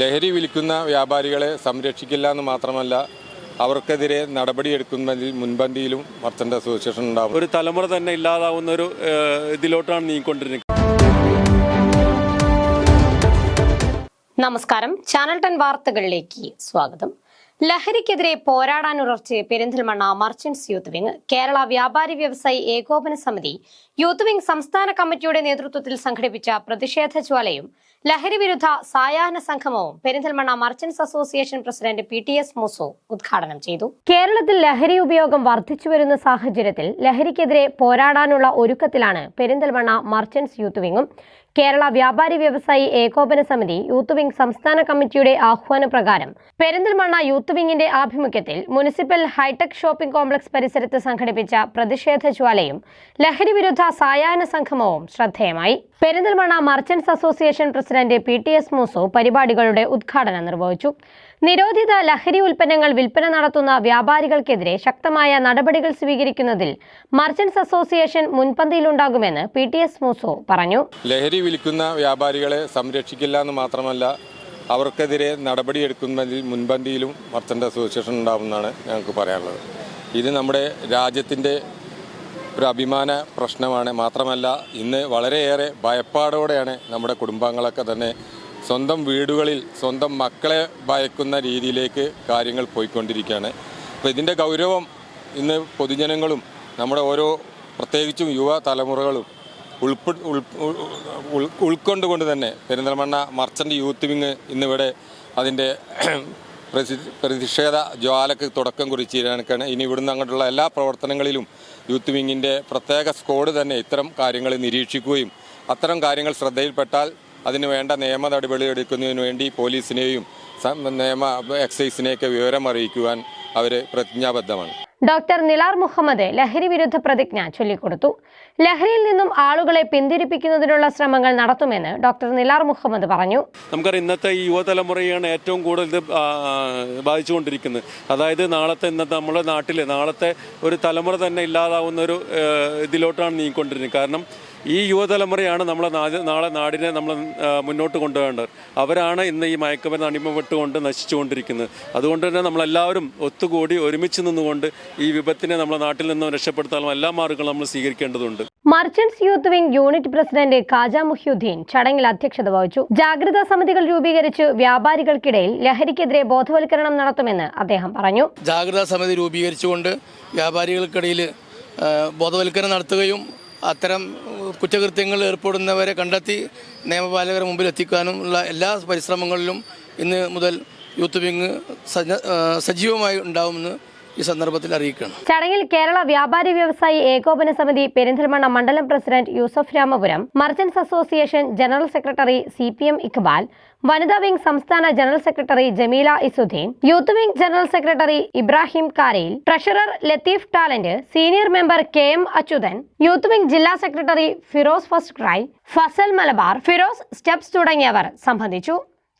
ലഹരി വിൽക്കുന്ന വ്യാപാരികളെ സംരക്ഷിക്കില്ല എന്ന് മാത്രമല്ല അവർക്കെതിരെ നടപടിയെടുക്കുന്നതിൽ മുൻപന്തിയിലും മർച്ചന്റ് അസോസിയേഷൻ ഉണ്ടാവും. ഒരു തലമുറ തന്നെ ഇല്ലാതാവുന്ന ഒരു ഇതിലോട്ടാണ് നീങ്ങിക്കൊണ്ടിരിക്കുന്നത്. നമസ്കാരം. ചാനൽ ടെൻ വാർത്തകളിലേക്ക് സ്വാഗതം. ലഹരിക്കെതിരെ പോരാടാനുറച്ച് Perinthalmanna merchants youth wing Kerala വ്യാപാരി വ്യവസായി ഏകോപന സമിതി യൂത്ത് വിംഗ് സംസ്ഥാന കമ്മിറ്റിയുടെ നേതൃത്വത്തിൽ സംഘടിപ്പിച്ച പ്രതിഷേധ ജ്വാലയും ലഹരി വിരുദ്ധ സായാഹ്ന സംഗമവും Perinthalmanna merchants association president P T S Moosa ഉദ്ഘാടനം ചെയ്തു. കേരളത്തിൽ ലഹരി ഉപയോഗം വർദ്ധിച്ചു വരുന്ന സാഹചര്യത്തിൽ ലഹരിക്കെതിരെ പോരാടാനുള്ള ഒരുക്കത്തിലാണ് പെരിന്തൽമണ്ണ മർച്ചന്റ്സ് യൂത്ത് വിംഗും കേരള വ്യാപാരി വ്യവസായി ഏകോപന സമിതി യൂത്ത് വിംഗ് സംസ്ഥാന കമ്മിറ്റിയുടെ ആഹ്വാന പ്രകാരം പെരിന്തൽമണ്ണ യൂത്ത് വിംഗിന്റെ ആഭിമുഖ്യത്തിൽ മുനിസിപ്പൽ ഹൈടെക് ഷോപ്പിംഗ് കോംപ്ലക്സ് പരിസരത്ത് സംഘടിപ്പിച്ച പ്രതിഷേധ ജ്വാലയും ലഹരി വിരുദ്ധ സായാഹ്ന സംഗമവും ശ്രദ്ധേയമായി. Perinthalmanna merchants association president P T S Moosa പരിപാടികളുടെ ഉദ്ഘാടനം നിർവഹിച്ചു. നിരോധിത ലഹരി ഉൽപ്പന്നങ്ങൾ വിൽപ്പന നടത്തുന്ന വ്യാപാരികൾക്കെതിരെ ശക്തമായ നടപടികൾ സ്വീകരിക്കുന്നതിൽ മർച്ചന്റ്സ് അസോസിയേഷൻ മുൻപന്തിയിലുണ്ടാകുമെന്ന് പി ടി എസ് മൂസോ പറഞ്ഞു. ലഹരി വിൽക്കുന്ന വ്യാപാരികളെ സംരക്ഷിക്കില്ല എന്ന് മാത്രമല്ല അവർക്കെതിരെ നടപടിയെടുക്കുന്നതിൽ മുൻപന്തിയിലും മർച്ചന്റ് അസോസിയേഷൻ ഉണ്ടാവുമെന്നാണ് ഞങ്ങൾക്ക് പറയാനുള്ളത്. ഇത് നമ്മുടെ രാജ്യത്തിന്റെ ഒരു അഭിമാന പ്രശ്നമാണ്. മാത്രമല്ല ഇന്ന് വളരെയേറെ ഭയപ്പാടോടെയാണ് നമ്മുടെ കുടുംബാംഗങ്ങളൊക്കെ തന്നെ സ്വന്തം വീടുകളിൽ സ്വന്തം മക്കളെ ഭയക്കുന്ന രീതിയിലേക്ക് കാര്യങ്ങൾ പോയിക്കൊണ്ടിരിക്കുകയാണ്. അപ്പോൾ ഇതിന്റെ ഗൗരവം ഇന്ന് പൊതുജനങ്ങളും നമ്മുടെ ഓരോ പ്രത്യേകിച്ചും യുവ തലമുറകളും ഉൾപ്പെ ഉൾ- ഉൾ- ഉൾ- ഉൾക്കൊണ്ടുകൊണ്ട് തന്നെ പെരിന്തൽമണ്ണ മർച്ചന്റ് യൂത്ത് വിങ് ഇന്നിവിടെ അതിന്റെ പ്രതി- പ്രതിഷേധ ജ്വാലക്ക് തുടക്കം കുറിച്ചിരിക്കുകയാണ്. ഇനി ഇവിടുന്ന് അങ്ങോട്ടുള്ള എല്ലാ പ്രവർത്തനങ്ങളിലും യൂത്ത് വിങ്ങിന്റെ പ്രത്യേക സ്ക്വാഡ് തന്നെ ഇത്തരം കാര്യങ്ങൾ നിരീക്ഷിക്കുകയും അത്തരം കാര്യങ്ങൾ ശ്രദ്ധയിൽപ്പെട്ടാൽ അതിന് വേണ്ട നിയമ നടപടി എടുക്കുന്നതിന് വേണ്ടി പോലീസിനെയും സ- നിയമ എക്സൈസിനെയൊക്കെ വിവരം അറിയിക്കുവാൻ അവർ പ്രതിജ്ഞാബദ്ധമാണ്. ഡോക്ടർ നിലാർ മുഹമ്മദ് ലഹരി വിരുദ്ധ പ്രതിജ്ഞ ചൊല്ലിക്കൊടുത്തു. ലഹരിയിൽ നിന്നും ആളുകളെ പിന്തിരിപ്പിക്കുന്നതിനുള്ള ശ്രമങ്ങൾ നടത്തുമെന്ന് ഡോക്ടർ നിലാർ മുഹമ്മദ് പറഞ്ഞു. നമുക്കറിയാം ഇന്നത്തെ ഈ യുവതലമുറയാണ് ഏറ്റവും കൂടുതൽ ഇത് ബാധിച്ചുകൊണ്ടിരിക്കുന്നത്. അതായത് നാളത്തെ ഇന്നത്തെ നമ്മുടെ നാട്ടിലെ നാളത്തെ ഒരു തലമുറ തന്നെ ഇല്ലാതാവുന്ന ഒരു ഇതിലോട്ടാണ് നീങ്ങിക്കൊണ്ടിരിക്കുന്നത്. കാരണം ഈ യുവതലമുറയാണ് നമ്മളെ നാളെ നാടിനെ നമ്മൾ മുന്നോട്ട് കൊണ്ടുപോകേണ്ടത്. അവരാണ് ഇന്ന് ഈ മയക്കുമരുന്ന് അടിമപ്പെട്ടുകൊണ്ട് നശിച്ചുകൊണ്ടിരിക്കുന്നത്. അതുകൊണ്ട് തന്നെ നമ്മളെല്ലാവരും ഒത്തുകൂടി ഒരുമിച്ച് നിന്നുകൊണ്ട് ഈ വിപത്തിനെ നമ്മളെ നാട്ടിൽ നിന്നും രക്ഷപ്പെടുത്താനും എല്ലാ മാർഗങ്ങളും നമ്മൾ സ്വീകരിക്കേണ്ടതുണ്ട്. Merchants youth wing unit president Kaja Muhyuddin ചടങ്ങിൽ അധ്യക്ഷത വഹിച്ചു. ജാഗ്രതാ സമിതികൾ രൂപീകരിച്ച് വ്യാപാരികൾക്കിടയിൽ ലഹരിക്കെതിരെ ബോധവൽക്കരണം നടത്തുമെന്ന് അദ്ദേഹം പറഞ്ഞു. ജാഗ്രതാ സമിതി രൂപീകരിച്ചുകൊണ്ട് വ്യാപാരികൾക്കിടയിൽ ബോധവൽക്കരണം നടത്തുകയും അത്തരം കുറ്റകൃത്യങ്ങളിൽ ഏർപ്പെടുന്നവരെ കണ്ടെത്തി നിയമപാലകരെ മുമ്പിൽ എത്തിക്കാനും ഉള്ള എല്ലാ പരിശ്രമങ്ങളിലും ഇന്ന് മുതൽ യൂത്ത് വിങ് സജീവമായി ഉണ്ടാവുമെന്ന് ഈ സന്ദർഭത്തിൽ അറിയിക്കണം ചടങ്ങിൽ കേരള വ്യാപാരി വ്യവസായി ഏകോപന സമിതി പെരിന്തൽമണ്ണ മണ്ഡലം president Yusuf Ramapuram merchants association general secretary C P M Iqbal വനിതാ വിംഗ് സംസ്ഥാന general secretary Jameela Izzuddin youth wing general secretary Ibrahim Karayil treasurer Latheef talent senior member K M Achuthan youth wing ജില്ലാ secretary Firoz first cry Fazal Malabar Firoz steps തുടങ്ങിയവർ സംബന്ധിച്ചു.